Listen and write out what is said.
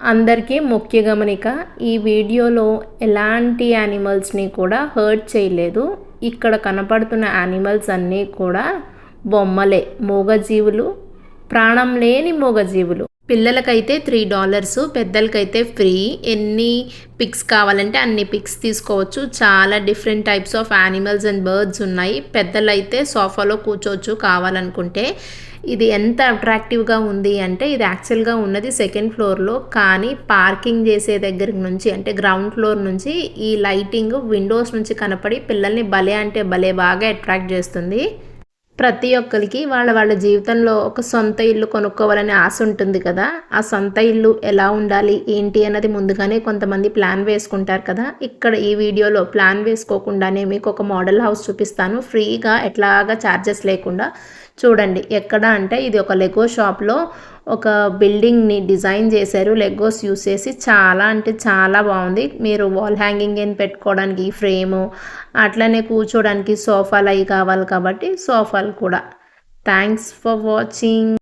అందరికీ ముఖ్య గమనిక ఈ వీడియోలో ఎలాంటి యానిమల్స్ని కూడా హర్ట్ చేయలేదు. ఇక్కడ కనపడుతున్న యానిమల్స్ అన్నీ కూడా బొమ్మలే మూగజీవులు ప్రాణం లేని మూగజీవులు. పిల్లలకైతే త్రీ డాలర్స్ పెద్దలకైతే ఫ్రీ ఎన్ని పిక్స్ కావాలంటే అన్ని పిక్స్ తీసుకోవచ్చు. చాలా different types of animals and birds ఉన్నాయి. పెద్దలైతే సోఫాలో కూర్చోవచ్చు కావాలనుకుంటే. ఇది ఎంత అట్రాక్టివ్గా ఉంది అంటే ఇది యాక్చువల్గా ఉన్నది సెకండ్ ఫ్లోర్లో కానీ పార్కింగ్ చేసే దగ్గర నుంచి అంటే గ్రౌండ్ ఫ్లోర్ నుంచి ఈ లైటింగ్ విండోస్ నుంచి కనపడి పిల్లల్ని భలే అంటే భలే బాగా అట్రాక్ట్ చేస్తుంది. ప్రతి ఒక్కరికి వాళ్ళ వాళ్ళ జీవితంలో ఒక సొంత ఇల్లు కొనుక్కోవాలనే ఆశ ఉంటుంది కదా. ఆ సొంత ఇల్లు ఎలా ఉండాలి? ఏంటి అన్నది ముందుగానే కొంతమంది ప్లాన్ వేసుకుంటారు కదా. ఇక్కడ ఈ వీడియోలో ప్లాన్ వేసుకోకుండానే మీకు ఒక మోడల్ హౌస్ చూపిస్తాను. ఫ్రీగా ఎట్లాగా ఛార్జెస్ లేకుండా చూడండి. ఎక్కడ అంటే ఇది ఒక లెగో షాప్లో ఒక బిల్డింగ్ని డిజైన్ చేశారు. లెగోస్ యూస్ చేసి చాలా అంటే చాలా బాగుంది. మీరు వాల్ హ్యాంగింగ్ ఏం పెట్టుకోవడానికి ఫ్రేము అట్లనే కూర్చోడానికి సోఫాలు అవి కావాలి కాబట్టి సోఫాలు కూడా. Thanks for watching